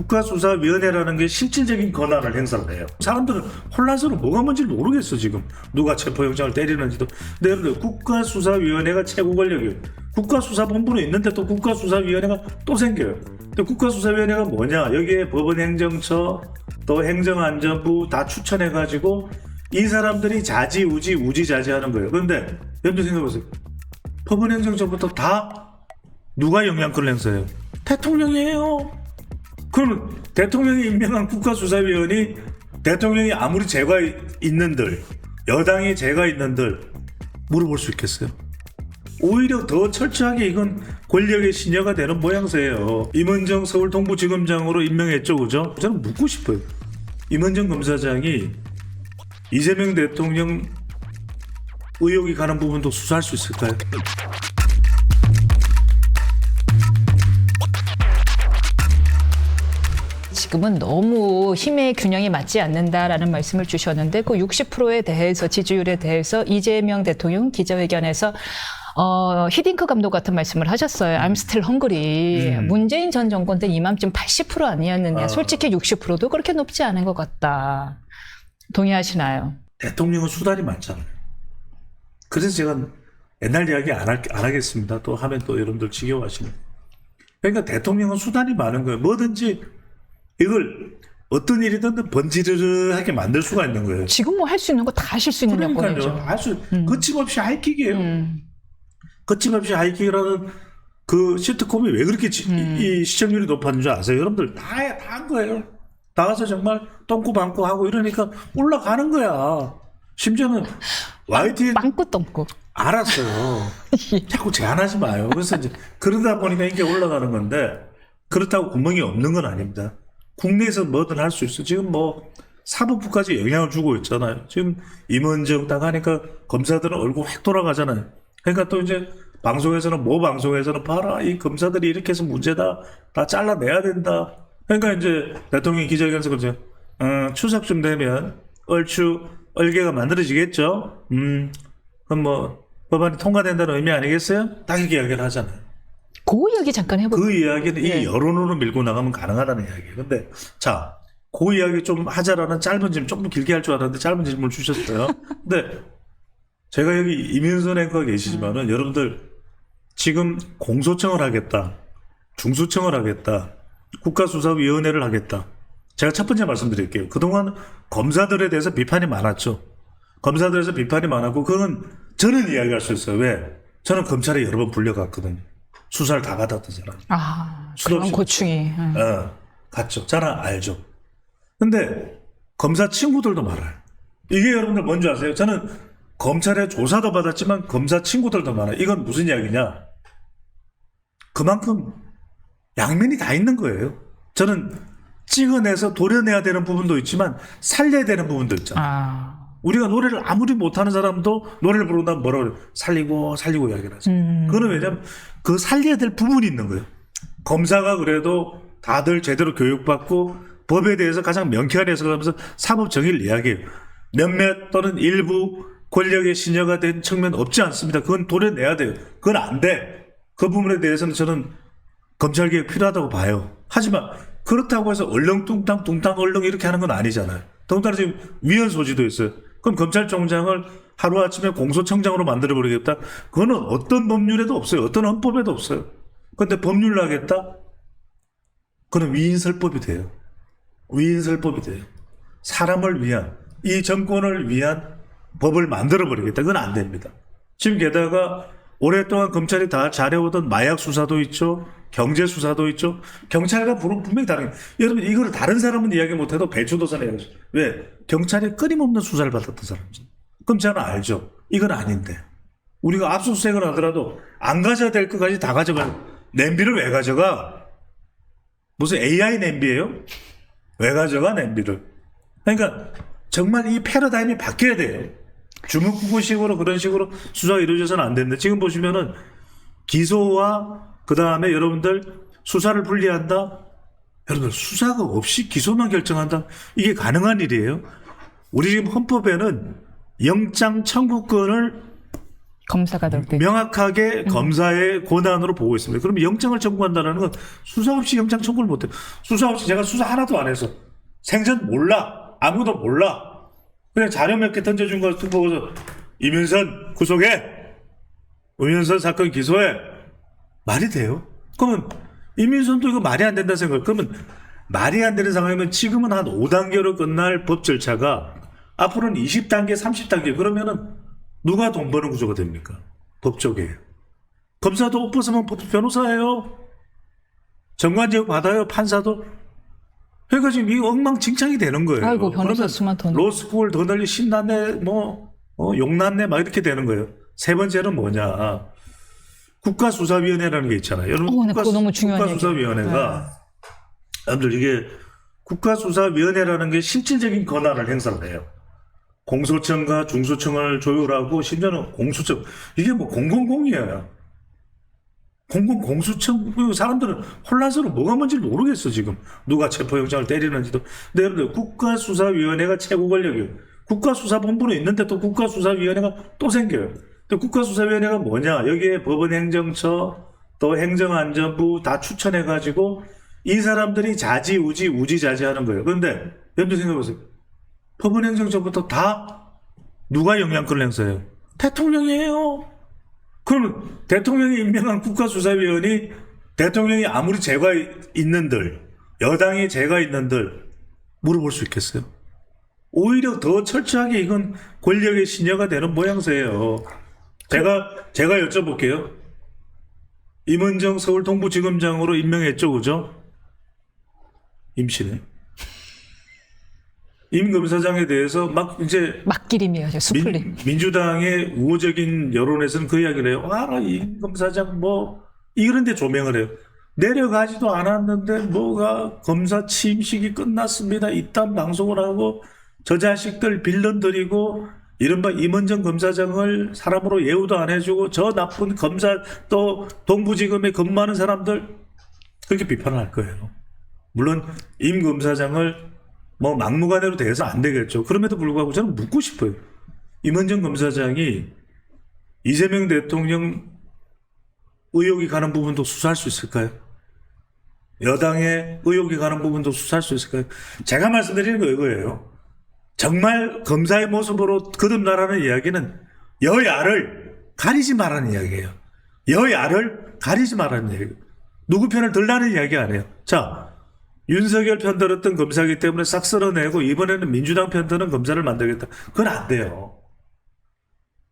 국가수사위원회라는 게 실질적인 권한을 행사를 해요. 사람들은 혼란스러워 뭐가 뭔지를 모르겠어 지금 누가 체포영장을 때리는지도. 근데 여러분들 국가수사위원회가 최고 권력이에요. 국가수사본부는 있는데 또 국가수사위원회가 또 생겨요. 근데 국가수사위원회가 뭐냐? 여기에 법원행정처 또 행정안전부 다 추천해가지고 이 사람들이 자지우지 우지자지하는 거예요. 그런데 여러분들 생각해보세요. 법원행정처부터 다 누가 영향권을 행사해요? 대통령이에요. 그러면 대통령이 임명한 국가수사위원이 대통령이 아무리 죄가 있는들 여당이 죄가 있는들 물어볼 수 있겠어요? 오히려 더 철저하게 이건 권력의 신여가 되는 모양새예요. 임은정 서울 동부지검장으로 임명했죠, 그죠? 저는 묻고 싶어요. 임은정 검사장이 이재명 대통령 의혹이 가는 부분도 수사할 수 있을까요? 지금은 너무 힘의 균형이 맞지 않는다라는 말씀을 주셨는데 그 60%에 대해서 지지율에 대해서 이재명 대통령 기자회견에서 어, 히딩크 감독 같은 말씀을 하셨어요. I'm still hungry. 음. 문재인 전 정권 때 이맘쯤 80% 아니었느냐. 아. 솔직히 60%도 그렇게 높지 않은 것 같다. 동의하시나요? 대통령은 수단이 많잖아요. 그래서 제가 옛날 이야기 안, 할, 안 하겠습니다. 또 하면 또 여러분들 지겨워하시는. 그러니까 대통령은 수단이 많은 거예요. 뭐든지 이걸 어떤 일이든 번지르르하게 만들 수가 있는 거예요. 지금 뭐 할 수 있는 거 다 하실 수 있는. 여건이죠. 아주 거침없이 하이킥이에요. 음. 거침없이 하이킥이라는 그 시트콤이 왜 그렇게 지- 음. 이 시청률이 높았는 줄 아세요? 여러분들 다한 거예요. 나가서 정말 똥꾸 방꾸 하고 이러니까 올라가는 거야. 심지어는 YTN 빵꾸 똥꾸. 알았어요. 자꾸 제안하지 마요. 그래서 이제 그러다 보니까 이게 올라가는 건데 그렇다고 구멍이 없는 건 아닙니다. 국내에서 뭐든 할 수 있어. 지금 뭐 사법부까지 영향을 주고 있잖아요. 지금 임원정 딱 하니까 검사들은 얼굴 획 돌아가잖아요. 그러니까 또 이제 방송에서는 뭐 방송에서는 봐라 이 검사들이 이렇게 해서 문제다 다 잘라내야 된다. 그러니까 이제 대통령 기자회견에서 그죠. 어, 추석쯤 되면 얼추 얼개가 만들어지겠죠. 음, 그럼 뭐 법안이 통과된다는 의미 아니겠어요? 딱 이렇게 이야기를 하잖아요. 그 이야기 잠깐 해볼게요. 그 이야기는 네. 이 여론으로 밀고 나가면 가능하다는 이야기예요. 근데 자, 그 이야기 좀 하자라는 짧은 질문, 조금 길게 할 줄 알았는데 짧은 질문을 주셨어요. 근데 제가 여기 이민선 앵커가 계시지만은 여러분들 지금 공소청을 하겠다, 중수청을 하겠다, 국가수사위원회를 하겠다. 제가 첫 번째 말씀드릴게요. 그동안 검사들에 대해서 비판이 많았죠. 검사들에서 비판이 많았고, 그건 저는 이야기할 수 있어요. 왜? 저는 검찰에 여러 번 불려갔거든요. 수사를 다 받았던 사람. 아, 그런. 고충이. 음. 어, 갔죠. 저는 알죠. 근데 검사 친구들도 많아요. 이게 여러분들 뭔지 아세요? 저는 검찰에 조사도 받았지만 검사 친구들도 많아요. 이건 무슨 이야기냐? 그만큼 양면이 다 있는 거예요. 저는 찍어내서 도려내야 되는 부분도 있지만 살려야 되는 부분도 있잖아요. 아, 우리가 노래를 아무리 못하는 사람도 노래를 부른다면 뭐라 그래요? 살리고 살리고 이야기를 하죠. 음. 그거는 왜냐면 그 살려야 될 부분이 있는 거예요. 검사가 그래도 다들 제대로 교육받고 법에 대해서 가장 명쾌한 해석을 하면서 사법 정의를 이야기해요. 몇몇 또는 일부 권력의 신여가 된 측면 없지 않습니다. 그건 도려내야 돼요. 그건 안 돼. 그 부분에 대해서는 저는 검찰개혁 필요하다고 봐요. 하지만 그렇다고 해서 얼렁뚱땅 뚱땅 얼렁 이렇게 하는 건 아니잖아요. 더군다나 지금 위헌 소지도 있어요. 그럼 검찰총장을 하루아침에 공소청장으로 만들어버리겠다? 그거는 어떤 법률에도 없어요. 어떤 헌법에도 없어요. 근데 법률로 하겠다? 그건 위인설법이 돼요. 위인설법이 돼요. 사람을 위한, 이 정권을 위한 법을 만들어버리겠다. 그건 안 됩니다. 지금 게다가 오랫동안 검찰이 다 잘해오던 마약 수사도 있죠. 경제 수사도 있죠. 경찰과 분- 분명히 다른 게 여러분 이거를 다른 사람은 이야기 못해도 배추도사는 이야기하죠. 왜? 경찰이 끊임없는 수사를 받았던 사람이죠. 저는 알죠. 이건 아닌데. 우리가 압수수색을 하더라도 안 가져야 될 것까지 다 가져가. 냄비를 왜 가져가? 무슨 AI 냄비예요? 왜 가져가 냄비를? 그러니까 정말 이 패러다임이 바뀌어야 돼요. 주먹구구식으로 그런 식으로 수사가 이루어져서는 안 되는데 지금 보시면은 기소와 그 다음에 여러분들 수사를 분리한다. 여러분들 수사가 없이 기소만 결정한다. 이게 가능한 일이에요. 우리 지금 헌법에는 영장 청구권을 검사가 될 때. 명확하게 검사의 권한으로 보고 있습니다. 그러면 영장을 청구한다는 건 수사 없이 영장 청구를 못해요. 수사 없이 제가 수사 하나도 안 해서 생전 몰라 아무도 몰라 그냥 자료 몇 개 던져준 거 보고서 이민선 구속해 우민선 사건 기소해 말이 돼요? 그러면 이민선도 이거 말이 안 된다 생각 그러면 말이 안 되는 상황이면 지금은 한 5단계로 끝날 법 절차가 앞으로는 20단계 30단계 그러면은 누가 돈 버는 구조가 됩니까? 법조계예요. 검사도 옷 벗으면 법- 변호사예요. 정관제육 받아요. 판사도. 그러니까 지금 이거 엉망진창이 되는 거예요. 아이고, 변호사 수만 더 로스쿨 더 널리 신났네, 뭐, 어, 욕났네, 막 이렇게 되는 거예요. 세 번째는 뭐냐. 국가수사위원회라는 게 있잖아요. 여러분, 어, 너무 중요한 네. 국가수사위원회가, 여러분들 이게 국가수사위원회라는 게 실질적인 권한을 행사를 해요. 공소청과 중소청을 조율하고 심지어는 공수처 이게 뭐 공공공이에요. 공공 공수청 그 사람들은 혼란스러워 뭐가 뭔지를 모르겠어 지금 누가 체포영장을 때리는지도. 근데 여러분들 국가수사위원회가 최고 권력이에요. 국가수사본부는 있는데 또 국가수사위원회가 또 생겨요. 근데 국가수사위원회가 뭐냐? 여기에 법원행정처 또 행정안전부 다 추천해 가지고 이 사람들이 자지우지 우지자지하는 거예요. 그런데 여러분들 생각해보세요. 법원행정처부터 다 누가 영향권을 행사해요? 대통령이에요. 그러면 대통령이 임명한 국가수사위원이 대통령이 아무리 죄가 있는들 여당이 죄가 있는들 물어볼 수 있겠어요? 오히려 더 철저하게 이건 권력의 신여가 되는 모양새예요. 제가 제가 여쭤볼게요. 임은정 서울 동부지검장으로 임명했죠, 그죠? 임시네. 임 검사장에 대해서 막 이제 막기림이에요. 저 스플릿. 민, 주당의 우호적인 여론에서는 그 이야기를 해요. 아, 이 검사장 뭐 이런데 조명을 해요. 내려가지도 않았는데 뭐가 검사 취임식이 끝났습니다. 이딴 방송을 하고 저 자식들 빌런들이고 이른바 임원정 검사장을 사람으로 예우도 안 해주고 저 나쁜 검사 또 동부지검에 근무하는 사람들 그렇게 비판을 할 거예요. 물론 임 검사장을 뭐 막무가내로 대해서 안 되겠죠. 그럼에도 불구하고 저는 묻고 싶어요. 임원정 검사장이 이재명 대통령 의혹이 가는 부분도 수사할 수 있을까요? 여당의 의혹이 가는 부분도 수사할 수 있을까요? 제가 말씀드리는 거 이거예요. 정말 검사의 모습으로 거듭나라는 이야기는 여야를 가리지 말라는 이야기예요. 여야를 가리지 말라는 이야기예요. 누구 편을 들라는 이야기 아니에요. 자, 윤석열 편 들었던 검사기 때문에 싹 쓸어내고 이번에는 민주당 편 드는 검사를 만들겠다. 그건 안 돼요.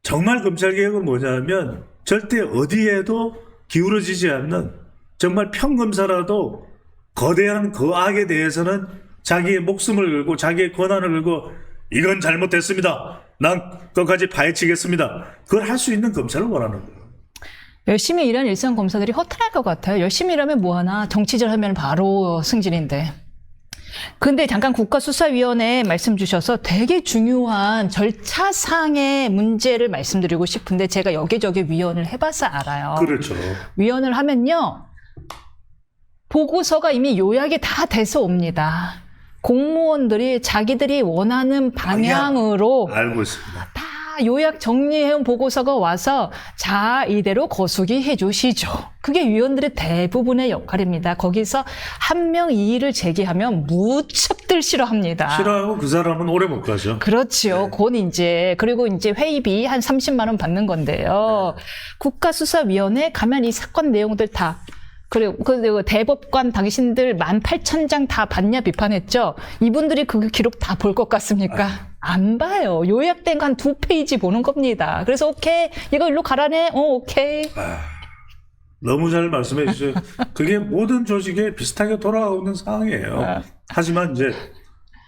정말 검찰 개혁은 뭐냐면 절대 어디에도 기울어지지 않는 정말 평검사라도 거대한 그 악에 대해서는 자기의 목숨을 걸고 자기의 권한을 걸고 이건 잘못됐습니다. 난 끝까지 파헤치겠습니다. 그걸 할 수 있는 검찰을 원하는 거예요. 열심히 일하는 일선 검사들이 허탈할 것 같아요. 열심히 일하면 뭐하나 정치질 하면 바로 승진인데. 근데 잠깐 국가수사위원회 말씀 주셔서 되게 중요한 절차상의 문제를 말씀드리고 싶은데 제가 여기저기 위원을 해봐서 알아요. 그렇죠. 위원을 하면요. 보고서가 이미 요약이 다 돼서 옵니다. 공무원들이 자기들이 원하는 방향으로 알고 있습니다. 다 요약 정리해온 보고서가 와서 자 이대로 거수기 해주시죠. 그게 위원들의 대부분의 역할입니다. 거기서 한 명 이의를 제기하면 무척들 싫어합니다. 싫어하고 그 사람은 오래 못 가죠. 그렇지요. 곧 이제 그리고 이제 회의비 한 30만 원 받는 건데요. 국가수사위원회 가면 이 사건 내용들 다 그리고 그 대법관 당신들 18,000장 다 봤냐 비판했죠. 이분들이 그 기록 다 볼 것 같습니까? 안 봐요. 요약된 거 한 두 페이지 보는 겁니다. 그래서 오케이 이거 일로 가라네. 어 오케이. 너무 잘 말씀해 주세요. 그게 모든 조직에 비슷하게 돌아가고 있는 상황이에요. 아. 하지만 이제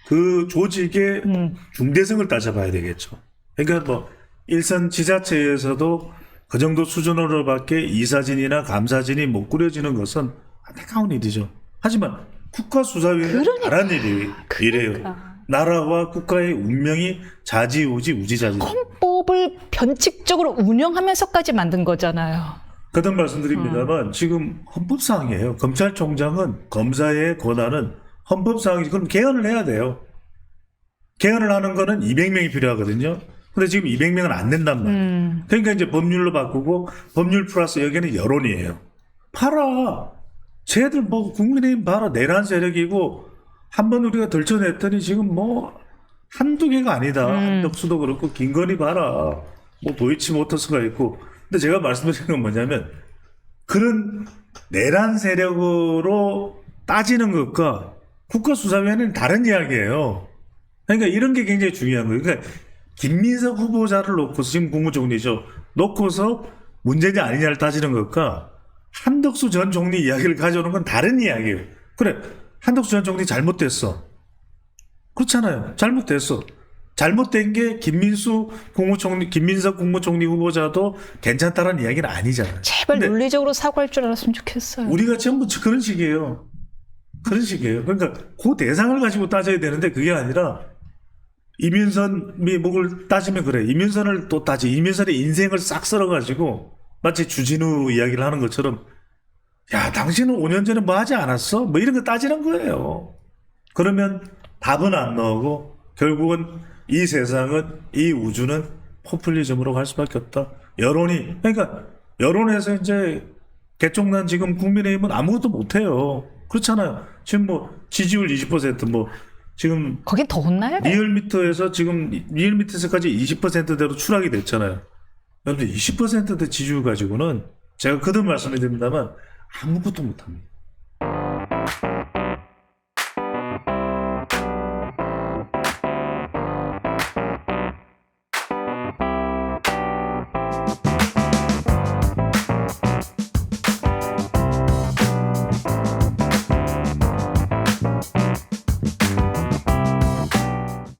그 조직의 음. 중대성을 따져봐야 되겠죠. 그러니까 뭐 일선 지자체에서도 그 정도 수준으로밖에 이사진이나 감사진이 못 꾸려지는 것은 안타까운 일이죠. 하지만 국가수사위원회 그러니까. 나란 일이 이래요. 나라와 국가의 운명이 자지우지 우지자지. 헌법을 변칙적으로 운영하면서까지 만든 거잖아요. 거듭 말씀드립니다만 지금 헌법사항이에요. 검찰총장은 검사의 권한은 헌법사항이 그럼 개헌을 해야 돼요. 개헌을 하는 거는 200명이 필요하거든요. 근데 지금 200명은 안 된단 말이에요. 음. 그러니까 이제 법률로 바꾸고 법률 플러스 여기는 여론이에요. 봐라. 쟤들 뭐 국민의힘 봐라. 내란 세력이고 한 번 우리가 덜쳐냈더니 지금 뭐 한두 개가 아니다. 한덕수도 그렇고 김건희 봐라. 뭐 도이치 모터스가 있고. 근데 제가 말씀드리는 건 뭐냐면 그런 내란 세력으로 따지는 것과 국가수사위원회는 다른 이야기예요. 그러니까 이런 게 굉장히 중요한 거예요. 그러니까 김민석 후보자를 놓고서 지금 국무총리죠. 놓고서 문제냐 아니냐를 따지는 것과 한덕수 전 총리 이야기를 가져오는 건 다른 이야기예요. 그래, 한덕수 전 총리 잘못됐어. 그렇잖아요. 잘못됐어. 잘못된 게 김민수 국무총리, 김민석 국무총리 후보자도 괜찮다라는 이야기는 아니잖아요. 제발 논리적으로 사과할 줄 알았으면 좋겠어요. 우리가 전부 그런 식이에요. 그런 식이에요. 그러니까 그 대상을 가지고 따져야 되는데 그게 아니라 이민선이 목을 따지면 그래. 이민선을 또 따지. 이민선의 인생을 싹 썰어가지고 마치 주진우 이야기를 하는 것처럼 야, 당신은 5년 전에 뭐 하지 않았어? 뭐 이런 거 따지는 거예요. 그러면 답은 안 나오고 결국은 이 세상은 이 우주는 포퓰리즘으로 갈 수밖에 없다. 여론이 그러니까 여론에서 이제 개종난 지금 국민의힘은 아무것도 못해요. 그렇잖아요. 지금 뭐 지지율 20%뭐 지금 거긴 더 혼나야 돼. 리얼미터에서 지금 리얼미터에서까지 20%대로 추락이 됐잖아요. 여러분들 20%대 지지율 가지고는 제가 그든 말씀을 드립니다만 아무것도 못합니다.